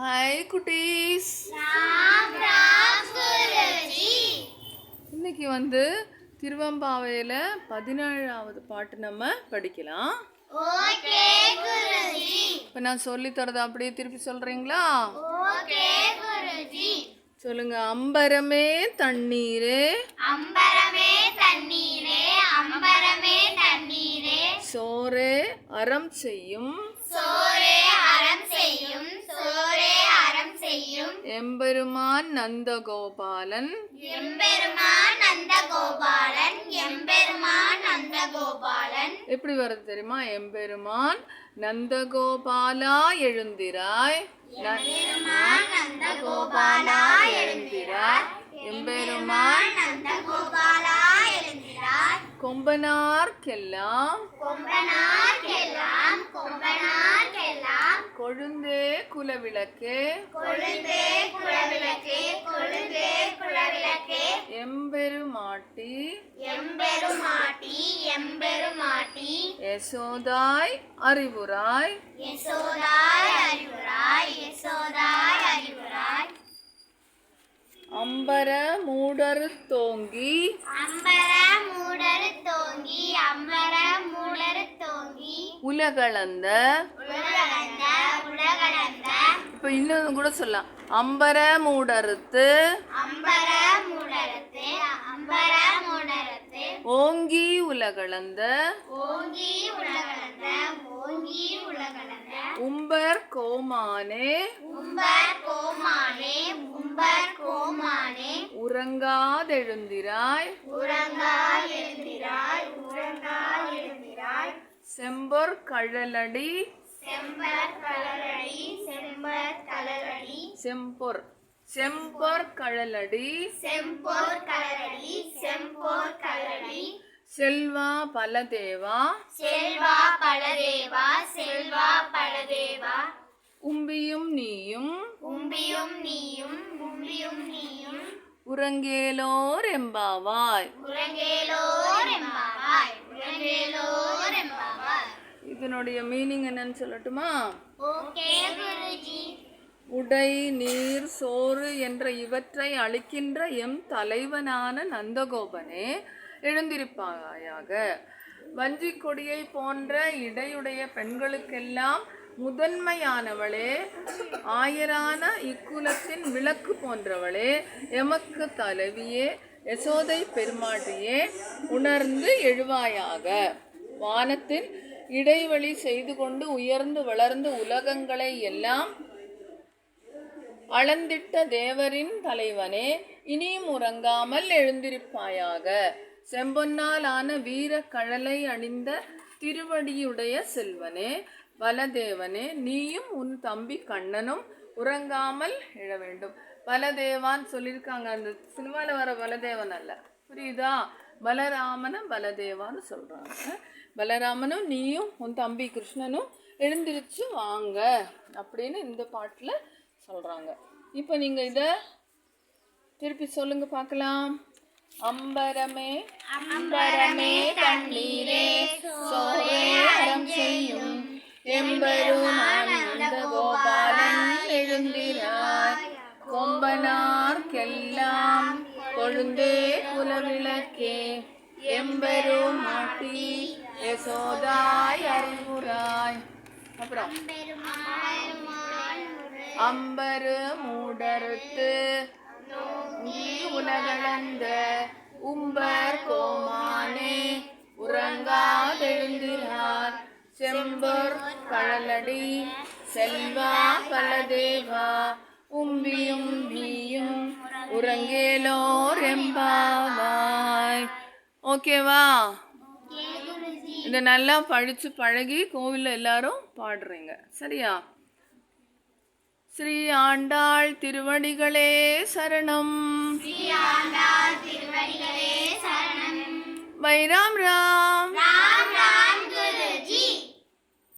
Hi குட்டீஸ். இன்னைக்கு வந்து திருவம்பாவையில் பதினேழாவது பாட்டு நம்ம படிக்கலாம். ஓகே குருஜி இப்போ நான் சொல்லி தரதை அப்படியே திருப்பி குருஜி சொல்லுங்க அம்பரமே தண்ணீரே அம்பரமே தண்ணீரே அம்பரமே அறம் செய்யும். சோரே அறம் செய்யும் சோரே அறம் செய்யும். எம்பெருமான் நந்தகோபாலன். எம்பெருமான் நந்தகோபாலன் எம்பெருமான் நந்தகோபாலன். எப்படி வருது தெரியுமா? எம்பெருமான் நந்தகோபாலா எழுந்திராய். எம்பெருமான் நந்தகோபாலா எழுந்திரார் எம்பெருமான் நந்தகோபாலா கொம்பனார்க்கெல்லாம் கொம்பனார்க்கெல்லாம் கொம்பனார்க்கெல்லாம். கொழுந்தே குலவிளக்கே கொழுந்தே குலவிளக்கே கொழுந்தே குலவிளக்கே. எம்பெருமாட்டி எம்பெருமாட்டி எம்பெருமாட்டி. யசோதாய் அறிவுராய் யசோதாய் அறிவுராய் யசோதாய் அறிவுராய். அம்பர மூடரு தோங்கி. அம்பர மூடரு தோங்கி அம்பர மூடரு தோங்கி. உலகளந்த. உலகளந்த உலகளந்த. இப்போ இன்னும் கூட சொல்லலாம். அம்பர மூடறுத்து. அம்பர மூடரத்து அம்பர உலகளந்த ஓங்கி உலகளந்த. ஓங்கி உலகளந்த உம்பர் கோமானே. உம்பர் கோமானே உம்பர் கோமானே. உறங்காதெழுந்திராய். உறங்கா எழுந்திராய் உறங்கா எழுந்திராய் செம்பொற் கழலடி. செம்பர் கலரடி செம்பர் கலரடி செம்பொர் செம்பொற் கழலடி. செம்போர் கலரடி செம்போர் பலதேவா செல்வா பலதேவா. செல்வா பலதேவா. உம்பியும் நீயும் உம்பியும் நீயும் உம்பியும் நீயும். உறங்கேலோர் எம்பாவாய் உறங்கேலோர் எம்பாவாய் உறங்கேலோர் எம்பாவாய் இதனுடைய மீனிங் என்னன்னு சொல்லட்டுமா? ஓகே குருஜி. உடை நீர் சோறு என்ற இவற்றை அளிக்கின்ற எம் தலைவனான நந்தகோபனே எழுந்திருப்பாயாக. வஞ்சிக் கொடியை போன்ற இடையுடைய பெண்களுக்கெல்லாம் முதன்மையானவளே ஆயரான இக்குலத்தின் விளக்கு போன்றவளே எமக்கு தலைவியே யசோதை பெருமாட்டியே உணர்ந்து எழுவாயாக. வானத்தின் இடைவெளி செய்து கொண்டு உயர்ந்து வளர்ந்து உலகங்களை எல்லாம் அளந்திட்ட தேவரின் தலைவனே இனியும் உறங்காமல் எழுந்திருப்பாயாக. செம்பொன்னால் ஆன வீர கழலை அணிந்த திருவடியுடைய செல்வனே பலதேவனே நீயும் உன் தம்பி கண்ணனும் உறங்காமல் எழ வேண்டும். பலதேவான்னு சொல்லியிருக்காங்க. அந்த சினிமாவில் வர பலதேவன் அல்ல. புரியுதா? பலராமனை பலதேவான்னு சொல்கிறாங்க பலராமனும் நீயும் உன் தம்பி கிருஷ்ணனும் எழுந்திருச்சு வாங்க அப்படின்னு இந்த பாட்டில் சொல்கிறாங்க இப்போ நீங்கள் இதை திருப்பி சொல்லுங்க பார்க்கலாம் அம்பரமே அம்பரமே தண்ணீரே எம்பெருமான் கோபாலன் எழுந்தினார் கொம்பனார்க்கெல்லாம் கொழுந்தே குலவிளக்கே. எம்பெருமாட்டி யசோதாய் அறிவுராய் அப்புறம் அம்பரு மூடறுத்து நீ உலகளந்த உம்பர் கோ செம்பொர் கழலடி செல்வா பலதேவா உம்பியும் நீயும் உறங்கேலோர் எம்பாவாய் ஓகேவா? இதை நல்லா படித்து பழகி கோவிலில் எல்லாரும் பாடுறீங்க. சரியா? ஸ்ரீ ஆண்டாள் திருவடிகளே சரணம். ஸ்ரீ ஆண்டாள் திருவடிகளே சரணம். வைராம் ராம் ராம்.